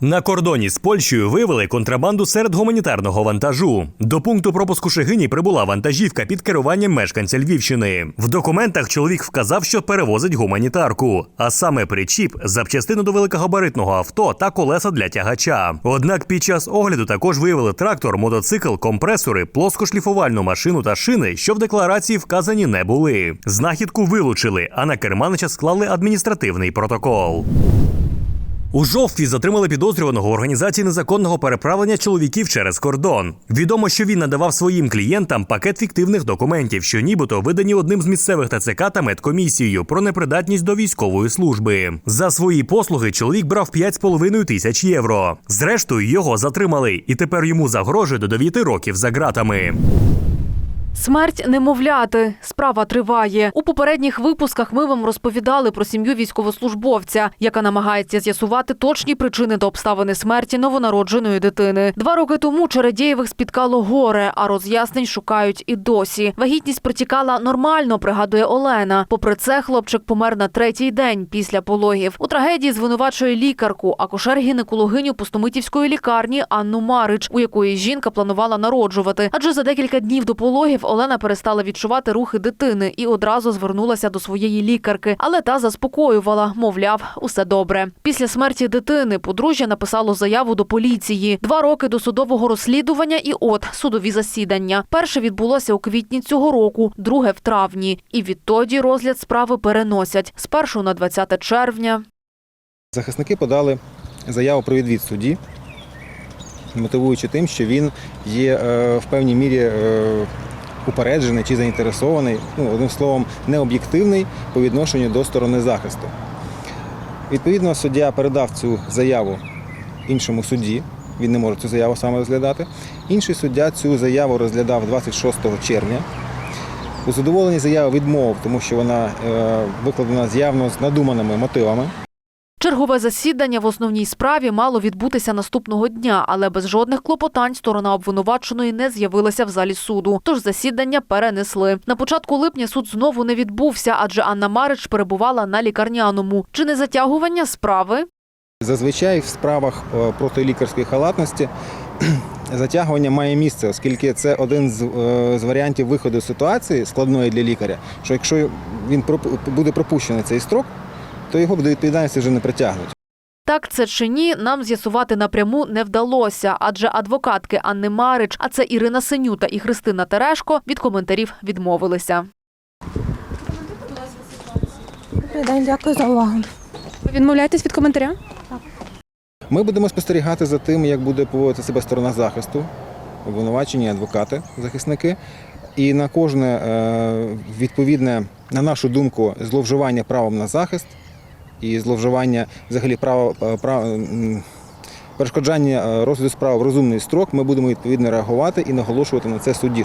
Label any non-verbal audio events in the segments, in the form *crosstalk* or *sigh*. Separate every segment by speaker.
Speaker 1: На кордоні з Польщею виявили контрабанду серед гуманітарного вантажу. До пункту пропуску Шегині прибула вантажівка під керуванням мешканця Львівщини. В документах чоловік вказав, що перевозить гуманітарку, а саме причіп, запчастину до великогабаритного авто та колеса для тягача. Однак під час огляду також виявили трактор, мотоцикл, компресори, плоскошліфувальну машину та шини, що в декларації вказані не були. Знахідку вилучили, а на керманича склали адміністративний протокол. У жовтві затримали підозрюваного в організації незаконного переправлення чоловіків через кордон. Відомо, що він надавав своїм клієнтам пакет фіктивних документів, що нібито видані одним з місцевих ТЦК та медкомісією про непридатність до військової служби. За свої послуги чоловік брав 5,5 тисяч євро. Зрештою, його затримали, і тепер йому загрожує до 9 років за ґратами.
Speaker 2: Смерть немовляти. Справа триває. У попередніх випусках ми вам розповідали про сім'ю військовослужбовця, яка намагається з'ясувати точні причини та обставини смерті новонародженої дитини. Два роки тому Чередєєвих спіткало горе, а роз'яснень шукають і досі. Вагітність протікала нормально, пригадує Олена. Попри це, хлопчик помер на третій день після пологів. У трагедії звинувачує лікарку, акушер-гінекологиню Пустомитівської лікарні Анну Марич, у якої жінка планувала народжувати. Адже за декілька днів до пологів Олена перестала відчувати рухи дитини і одразу звернулася до своєї лікарки, але та заспокоювала, мовляв, усе добре. Після смерті дитини подружжя написало заяву до поліції. Два роки до судового розслідування, і от судові засідання. Перше відбулося у квітні цього року, друге в травні. І відтоді розгляд справи переносять спершу на 20 червня.
Speaker 3: Захисники подали заяву про відвід судді, мотивуючи тим, що він є е, в певній мірі е, упереджений чи заінтересований, ну, одним словом, необ'єктивний по відношенню до сторони захисту. Відповідно, суддя передав цю заяву іншому судді. Він не може цю заяву саме розглядати. Інший суддя цю заяву розглядав 26 червня. У задоволенні заяви відмовив, тому що вона е, викладена з'явно з надуманими мотивами.
Speaker 2: Чергове засідання в основній справі мало відбутися наступного дня, але без жодних клопотань сторона обвинуваченої не з'явилася в залі суду. Тож засідання перенесли. На початку липня суд знову не відбувся, адже Анна Марич перебувала на лікарняному. Чи не затягування справи?
Speaker 3: Зазвичай в справах е, проти лікарської халатності *clears throat* затягування має місце, оскільки це один з, е, варіантів виходу ситуації складної для лікаря. Що якщо він буде пропущений цей строк, то його до відповідальності вже не притягнуть.
Speaker 2: Так це чи ні, нам з'ясувати напряму не вдалося, адже адвокатки Анни Марич, а це Ірина Синюта і Христина Терешко, від коментарів відмовилися.
Speaker 4: Добрий день, дякую за увагу.
Speaker 5: Ви відмовляєтесь від коментаря?
Speaker 3: Ми будемо спостерігати за тим, як буде поводити себе сторона захисту, обвинувачені, адвокати, захисники. І на кожне е, відповідне, на нашу думку, зловживання правом на захист і зловживання взагалі права, е, права м, перешкоджання е, розгляду справи в розумний строк, ми будемо відповідно реагувати і наголошувати на це судді.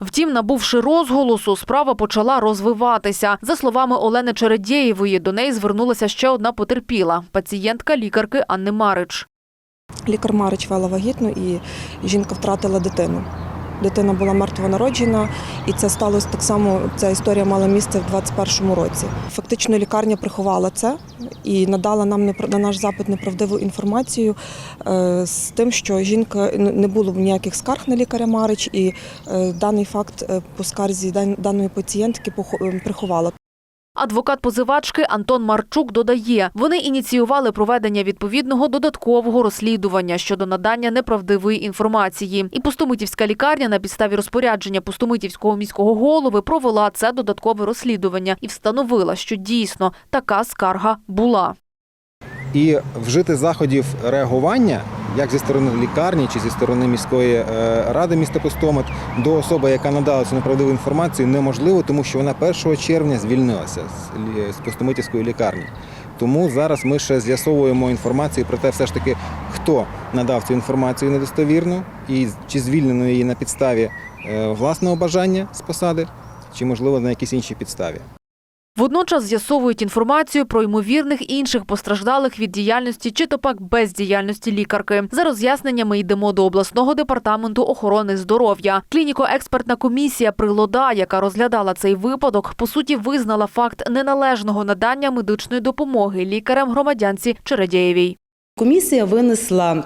Speaker 2: Втім, набувши розголосу, справа почала розвиватися. За словами Олени Чередєєвої, до неї звернулася ще одна потерпіла пацієнтка лікарки Анни Марич.
Speaker 4: Лікар Марич вела вагітну і жінка втратила дитину. Дитина була мертвонароджена, і це сталося так само. Ця історія мала місце в 2021 році. Фактично, лікарня приховала це і надала нам на наш запит неправдиву інформацію е, з тим, що жінка не було ніяких скарг на лікаря Марич, і е, даний факт е, по скарзі даної пацієнтки приховала.
Speaker 2: Адвокат позивачки Антон Марчук додає, вони ініціювали проведення відповідного додаткового розслідування щодо надання неправдивої інформації. І Пустомитівська лікарня на підставі розпорядження Пустомитівського міського голови провела це додаткове розслідування і встановила, що дійсно така скарга була.
Speaker 3: І вжити заходів реагування, як зі сторони лікарні чи зі сторони міської е, ради міста Пустомет, до особи, яка надала цю неправдиву інформацію, неможливо, тому що вона 1 червня звільнилася з, Пустомитівської лікарні. Тому зараз ми ще з'ясовуємо інформацію про те, все ж таки, хто надав цю інформацію недостовірну і чи звільнено її на підставі е, власного бажання з посади, чи можливо на якійсь іншій підставі.
Speaker 2: Водночас з'ясовують інформацію про ймовірних інших постраждалих від діяльності чи то пак бездіяльності лікарки. За роз'ясненнями йдемо до обласного департаменту охорони здоров'я. Клініко-експертна комісія «Прилода», яка розглядала цей випадок, по суті визнала факт неналежного надання медичної допомоги лікарям громадянці Чередєєвій.
Speaker 6: Комісія винесла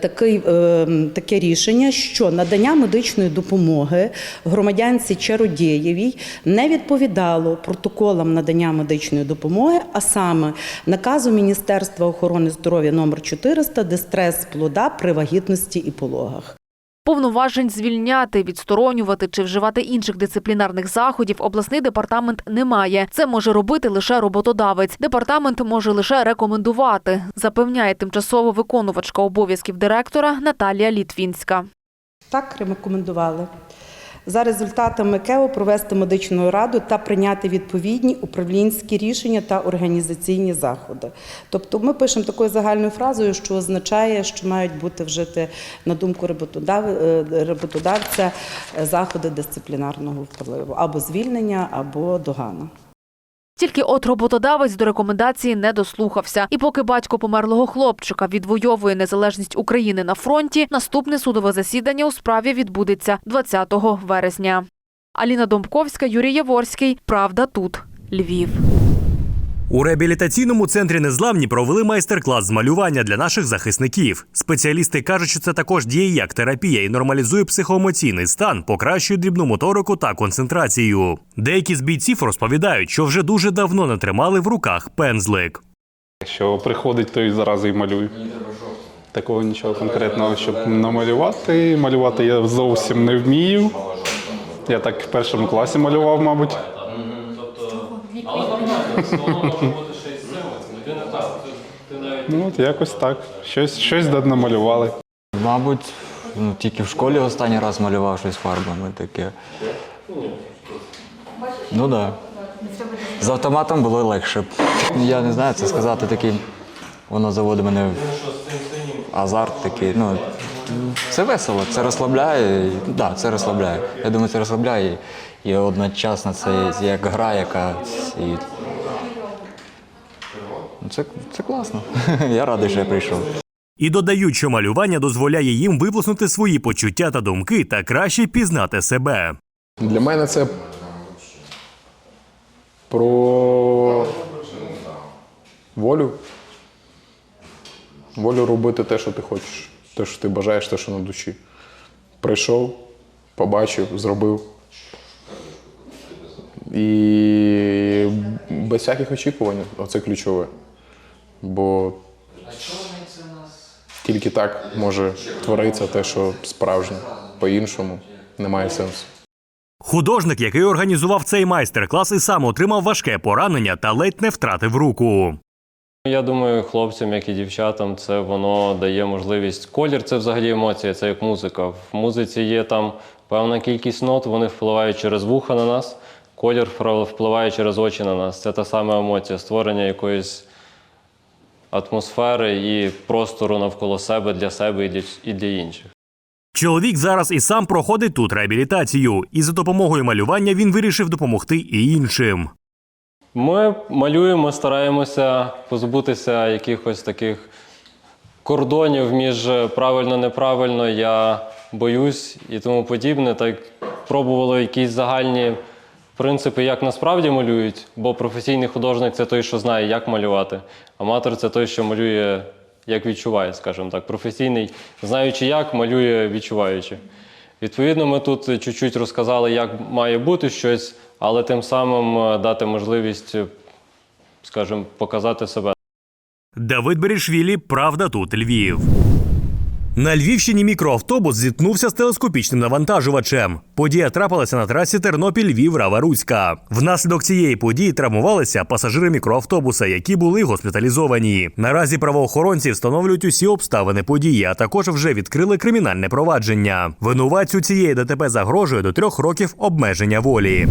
Speaker 6: такий, е, таке рішення, що надання медичної допомоги громадянці Чародєєвій не відповідало протоколам надання медичної допомоги, а саме наказу Міністерства охорони здоров'я номер 400 дистрес плода при вагітності і пологах.
Speaker 2: Повноважень звільняти, відсторонювати чи вживати інших дисциплінарних заходів обласний департамент не має. Це може робити лише роботодавець. Департамент може лише рекомендувати, запевняє тимчасово виконувачка обов'язків директора Наталія Літвінська.
Speaker 6: Так рекомендували. За результатами КЕО провести медичну раду та прийняти відповідні управлінські рішення та організаційні заходи. Тобто ми пишемо такою загальною фразою, що означає, що мають бути вжити на думку е, роботодавця заходи дисциплінарного впливу або звільнення, або догана.
Speaker 2: Тільки от роботодавець до рекомендації не дослухався. І поки батько померлого хлопчика відвоює незалежність України на фронті, наступне судове засідання у справі відбудеться 20 вересня. Аліна Домбковська, Юрій Яворський. Правда тут. Львів.
Speaker 1: У реабілітаційному центрі незламні провели майстер-клас з малювання для наших захисників. Спеціалісти кажуть, що це також діє як терапія і нормалізує психоемоційний стан, покращує дрібну моторику та концентрацію. Деякі з бійців розповідають, що вже дуже давно не тримали в руках пензлик.
Speaker 7: Що приходить, то і зараз і малюю. Такого нічого конкретного, щоб намалювати. Малювати я зовсім не вмію. Я так в першому класі малював, мабуть. Ну, от якось так. Щось, щось намалювали.
Speaker 8: Мабуть, ну, тільки в школі останній раз малював щось фарбами таке. Ну так. Да. З автоматом було легше. Я не знаю, це сказати такий. Воно заводить мене в азарт такий. Ну, це весело, це розслабляє. Так, да, це розслабляє. Я думаю, це розслабляє. І одночасно це як гра якась. І... Це, це класно. *laughs* Я радий, що я прийшов.
Speaker 1: І додають, що малювання дозволяє їм виплеснути свої почуття та думки та краще пізнати себе.
Speaker 9: Для мене це про волю. Волю робити те, що ти хочеш, те, що ти бажаєш, те, що на душі. Прийшов, побачив, зробив. І без всяких очікувань оце ключове. Бо тільки так може творитися те, що справжнє. По-іншому немає сенсу.
Speaker 1: Художник, який організував цей майстер-клас, і сам отримав важке поранення та ледь не втратив руку.
Speaker 10: Я думаю, хлопцям, як і дівчатам, це воно дає можливість. Колір це взагалі емоція, це як музика. В музиці є там певна кількість нот, вони впливають через вуха на нас. Колір впливає через очі на нас. Це та сама емоція, створення якоїсь атмосфери і простору навколо себе для себе і для, і для інших.
Speaker 1: Чоловік зараз і сам проходить тут реабілітацію, і за допомогою малювання він вирішив допомогти і іншим.
Speaker 10: Ми малюємо, стараємося позбутися якихось таких кордонів між правильно-неправильно, я боюсь і тому подібне. Так пробували якісь загальні принципи, як насправді малюють, бо професійний художник це той, що знає, як малювати. Аматор це той, що малює, як відчуває, скажімо так. Професійний, знаючи як, малює відчуваючи. Відповідно, ми тут чуть-чуть розказали, як має бути щось, але тим самим е, дати можливість, е, скажімо, показати себе.
Speaker 1: Давид Берішвілі, правда тут Львів. На Львівщині мікроавтобус зіткнувся з телескопічним навантажувачем. Подія трапилася на трасі Тернопіль Львів Рава Руська. Внаслідок цієї події травмувалися пасажири мікроавтобуса, які були госпіталізовані. Наразі правоохоронці встановлюють усі обставини події, а також вже відкрили кримінальне провадження. Винуватцю цієї ДТП загрожує до трьох років обмеження волі.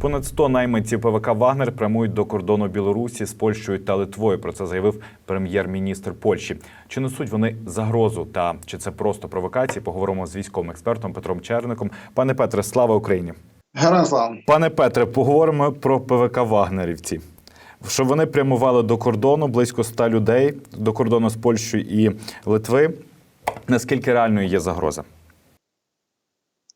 Speaker 11: Понад 100 найманців ПВК Вагнер прямують до кордону Білорусі з Польщею та Литвою. Про це заявив прем'єр-міністр Польщі. Чи несуть вони загрозу та чи це просто провокації? Поговоримо з військовим експертом Петром Черником. Пане Петре, слава Україні!
Speaker 12: Героям слава.
Speaker 11: Пане Петре, поговоримо про ПВК Вагнерівці. Що вони прямували до кордону близько 100 людей до кордону з Польщею і Литви. Наскільки реальною є загроза?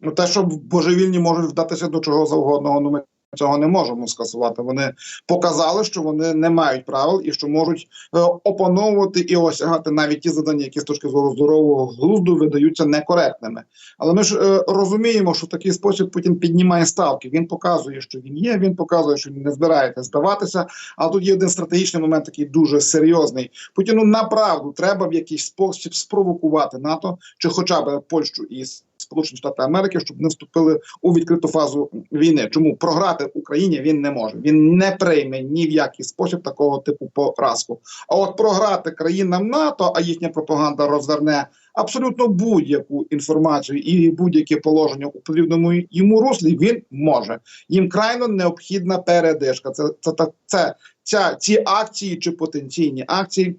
Speaker 12: Ну те, що божевільні можуть вдатися до чого завгодно, ну ми цього не можемо скасувати. Вони показали, що вони не мають правил і що можуть е, опановувати і осягати навіть ті завдання, які з точки зору здорового глузду видаються некоректними. Але ми ж е, розуміємо, що в такий спосіб Путін піднімає ставки. Він показує, що він є. Він показує, що він не збирається здаватися. Але тут є один стратегічний момент, такий дуже серйозний. Путіну направду треба в якийсь спосіб спровокувати НАТО чи хоча б Польщу і Сполучені Штати Америки, щоб не вступили у відкриту фазу війни. Чому програти Україні він не може? Він не прийме ні в який спосіб такого типу поразку. А от програти країнам НАТО, а їхня пропаганда розверне абсолютно будь-яку інформацію і будь-яке положення у потрібному йому руслі, він може. Їм крайно необхідна передишка. Це це це, це ця ці акції чи потенційні акції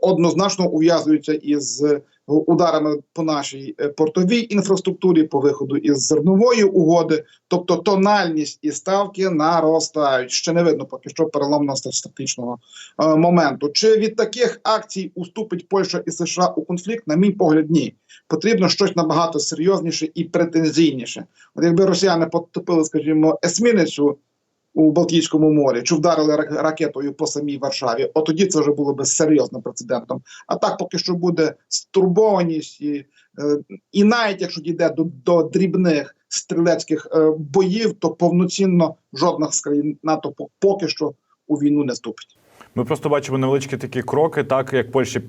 Speaker 12: однозначно ув'язуються із е, ударами по нашій е, портовій інфраструктурі, по виходу із зернової угоди, тобто тональність і ставки наростають. Ще не видно поки що переломного статичного е, моменту. Чи від таких акцій уступить Польща і США у конфлікт? На мій погляд, ні. Потрібно щось набагато серйозніше і претензійніше. От якби росіяни потопили, скажімо, есміницю у Балтійському морі, чи вдарили рак- ракетою по самій Варшаві, от тоді це вже було би серйозним прецедентом. А так поки що буде стурбованість, і, е, і навіть якщо дійде до, до дрібних стрілецьких е, боїв, то повноцінно жодна з країн НАТО по- поки що у війну не вступить.
Speaker 11: Ми просто бачимо невеличкі такі кроки, так як Польща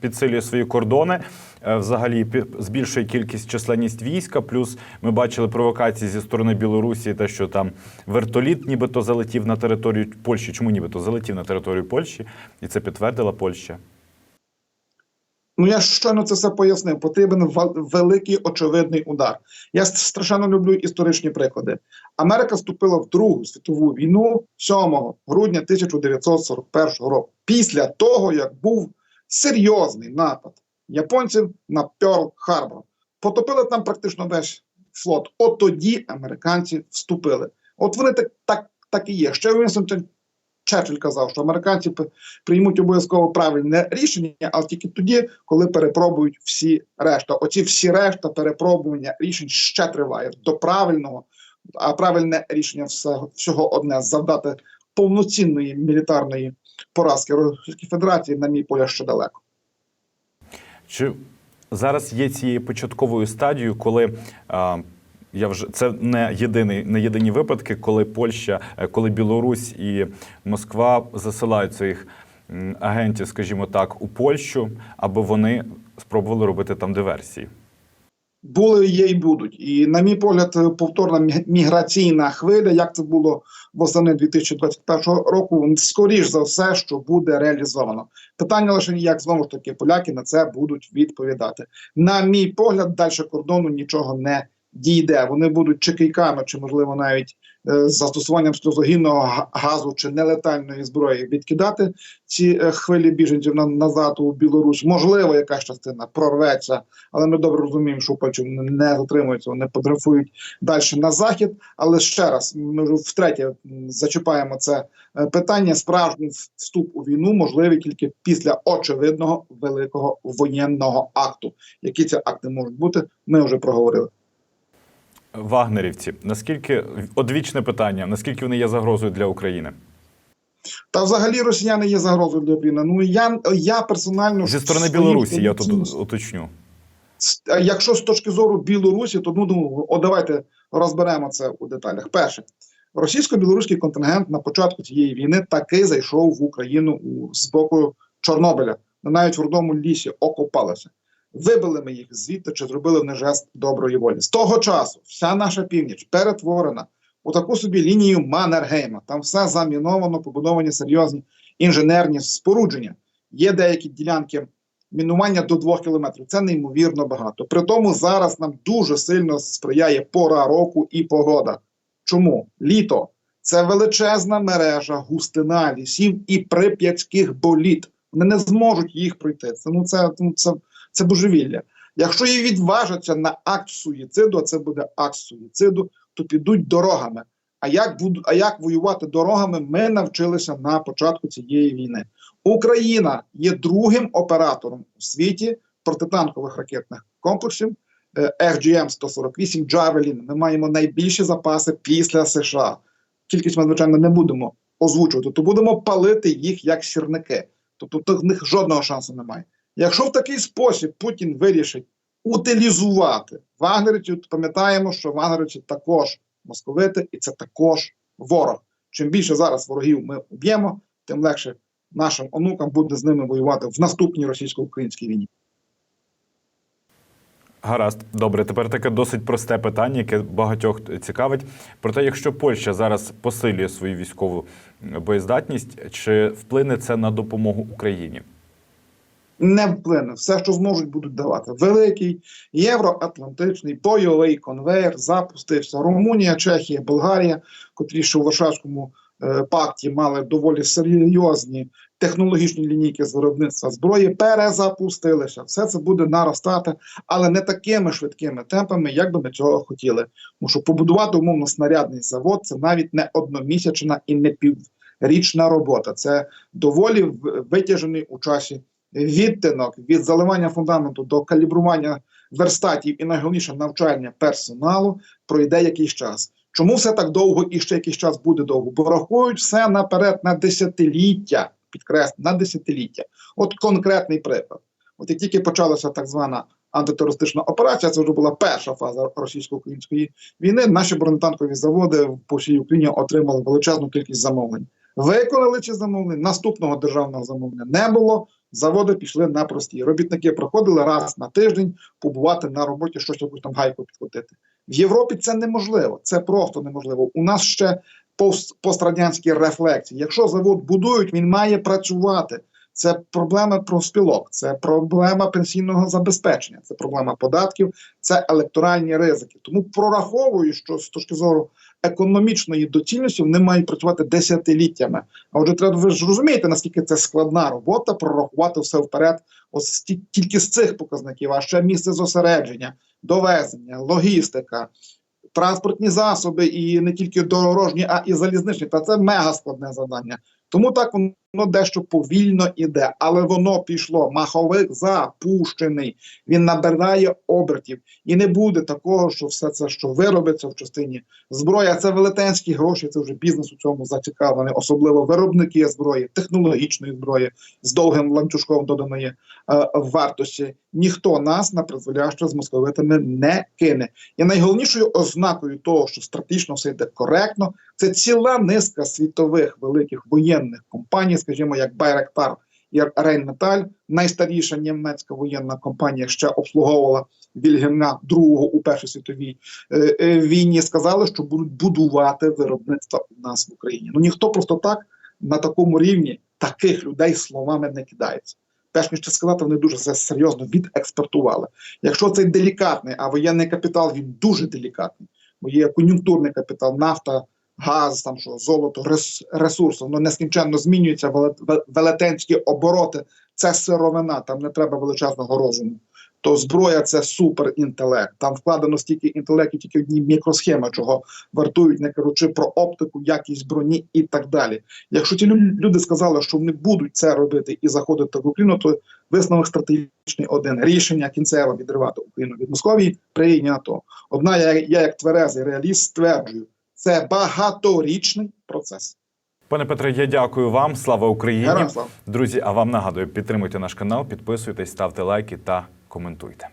Speaker 11: підсилює свої кордони, е, взагалі збільшує кількість численність війська. Плюс ми бачили провокації зі сторони Білорусі, те, що там вертоліт, нібито залетів на територію Польщі. Чому нібито залетів на територію Польщі, і це підтвердила Польща.
Speaker 12: Ну я щойно це все пояснив. Потрібен великий очевидний удар. Я страшенно люблю історичні приклади. Америка вступила в Другу світову війну 7 грудня 1941 року, після того як був серйозний напад японців на Пьорл Харбор. Потопили там практично весь флот. От тоді американці вступили. От вони так, так, так і є. Ще Вінстон Чер- Черчилль казав, що американці приймуть обов'язково правильне рішення, але тільки тоді, коли перепробують всі решта. Оці всі решта перепробування рішень ще триває до правильного, а правильне рішення всього одне завдати повноцінної мілітарної поразки Російській Федерації, на мій поля ще далеко.
Speaker 11: Чи зараз є цією початковою стадією, коли а, я вже це не єдиний, не єдині випадки, коли Польща, е, коли Білорусь і Москва засилають своїх агентів, скажімо так, у Польщу, аби вони спробували робити там диверсії.
Speaker 12: були, є і будуть. І, на мій погляд, е, повторна міграційна хвиля, як це було восени 2021 року, скоріш за все, що буде реалізовано. Питання лише як знову ж таки поляки на це будуть відповідати. На мій погляд, далі кордону нічого не дійде. Вони будуть чи чи можливо навіть е, з застосуванням сльозогінного га- газу чи нелетальної зброї відкидати ці е, хвилі біженців на, назад у Білорусь. Можливо, якась частина прорветься, але ми добре розуміємо, що Польща не затримується, вони подрифують далі на захід. Але ще раз, ми вже втретє зачіпаємо це е, питання. Справжній вступ у війну можливий тільки після очевидного великого воєнного акту. Які ці акти можуть бути, ми вже проговорили.
Speaker 11: Вагнерівці, наскільки одвічне питання, наскільки вони є загрозою для України?
Speaker 12: Та взагалі росіяни є загрозою для України. Ну я, я персонально
Speaker 11: Зі сторони Білорусі, я тут уточню.
Speaker 12: Якщо з точки зору Білорусі, то ну, ну о, давайте розберемо це у деталях. Перше, російсько-білоруський контингент на початку цієї війни таки зайшов в Україну з боку Чорнобиля, навіть в родному лісі окопалися. Вибили ми їх звідти чи зробили вони жест доброї волі. З того часу вся наша північ перетворена у таку собі лінію Маннергейма. Там все заміновано, побудовані серйозні інженерні спорудження. Є деякі ділянки мінування до 2 кілометрів. Це неймовірно багато. При тому зараз нам дуже сильно сприяє пора року і погода. Чому? Літо це величезна мережа густина лісів і прип'ятських боліт. Вони не зможуть їх пройти. Це ну це, ну, це, це божевілля. Якщо і відважаться на акт суїциду, а це буде акт суїциду, то підуть дорогами. А як буду, а як воювати дорогами, ми навчилися на початку цієї війни. Україна є другим оператором у світі протитанкових ракетних комплексів е, FGM-148 Javelin. Ми маємо найбільші запаси після США. кількість ми, звичайно, не будемо озвучувати, то будемо палити їх як сірники. Тобто в них жодного шансу немає. Якщо в такий спосіб Путін вирішить утилізувати вагнерівців, то пам'ятаємо, що вагнерівці також московити, і це також ворог. Чим більше зараз ворогів ми уб'ємо, тим легше нашим онукам буде з ними воювати в наступній російсько-українській війні.
Speaker 11: Гаразд, добре. Тепер таке досить просте питання, яке багатьох цікавить. Проте, якщо Польща зараз посилює свою військову боєздатність, чи вплине це на допомогу Україні?
Speaker 12: Не вплине. Все, що зможуть, будуть давати. Великий євроатлантичний бойовий конвейер запустився. Румунія, Чехія, Болгарія, котрі ще у Варшавському е, пакті мали доволі серйозні технологічні лінійки з виробництва зброї, перезапустилися. Все це буде наростати, але не такими швидкими темпами, як би ми цього хотіли. Тому що побудувати умовно снарядний завод це навіть не одномісячна і не піврічна робота. Це доволі витяжений у часі відтинок від заливання фундаменту до калібрування верстатів і найголовніше навчання персоналу пройде якийсь час. Чому все так довго і ще якийсь час буде довго? Бо рахують все наперед на десятиліття, підкреслю, на десятиліття. От конкретний приклад. От як тільки почалася так звана антитерористична операція, це вже була перша фаза російсько-української війни. Наші бронетанкові заводи по всій Україні отримали величезну кількість замовлень. Виконали ці замовлення. Наступного державного замовлення не було. Заводи пішли на прості. Робітники проходили раз на тиждень побувати на роботі, щось якусь там гайку підходити. В Європі це неможливо, це просто неможливо. У нас ще пост, пострадянські рефлексії. Якщо завод будують, він має працювати. Це проблема профспілок, це проблема пенсійного забезпечення, це проблема податків, це електоральні ризики. Тому прораховую, що з точки зору економічної доцільності вони мають працювати десятиліттями. А отже, треба ви ж розумієте, наскільки це складна робота прорахувати все вперед, ось ті- тільки з цих показників, а ще місце зосередження, довезення, логістика, транспортні засоби і не тільки дорожні, а і залізничні. Та це мега складне завдання. Тому так воно дещо повільно іде, але воно пішло. Маховик запущений. Він набирає обертів, і не буде такого, що все це, що виробиться в частині зброї, це велетенські гроші. Це вже бізнес у цьому зацікавлений, особливо виробники зброї, технологічної зброї з довгим ланцюжком доданої е, вартості. Ніхто нас на призволяще з московитами не кине. І найголовнішою ознакою того, що стратегічно все йде коректно, це ціла низка світових великих воєнних компаній, скажімо, як Байректар і Рейнметаль, найстаріша німецька воєнна компанія, ще обслуговувала Вільгельма II у Першій світовій е, е, війні, сказали, що будуть будувати виробництво у нас в Україні. Ну ніхто просто так на такому рівні таких людей словами не кидається. Перш ніж сказати, вони дуже серйозно відекспертували. Якщо цей делікатний, а воєнний капітал він дуже делікатний, бо є кон'юнктурний капітал, нафта, газ, там що золото, рес, ресурси, воно нескінченно змінюється, велетенські обороти. Це сировина, там не треба величезного розуму. То зброя це суперінтелект. Там вкладено стільки інтелекту, тільки одні мікросхеми, чого вартують, не кажучи про оптику, якість броні і так далі. Якщо ті лю- люди сказали, що вони будуть це робити і заходити в Україну, то висновок стратегічний один рішення кінцево відривати Україну від Московії прийнято. Одна я, я як тверезий реаліст стверджую, це багаторічний процес.
Speaker 11: Пане Петре, я дякую вам. Слава Україні!
Speaker 12: Героям слава!
Speaker 11: Друзі, а вам нагадую, підтримуйте наш канал, підписуйтесь, ставте лайки та коментуйте.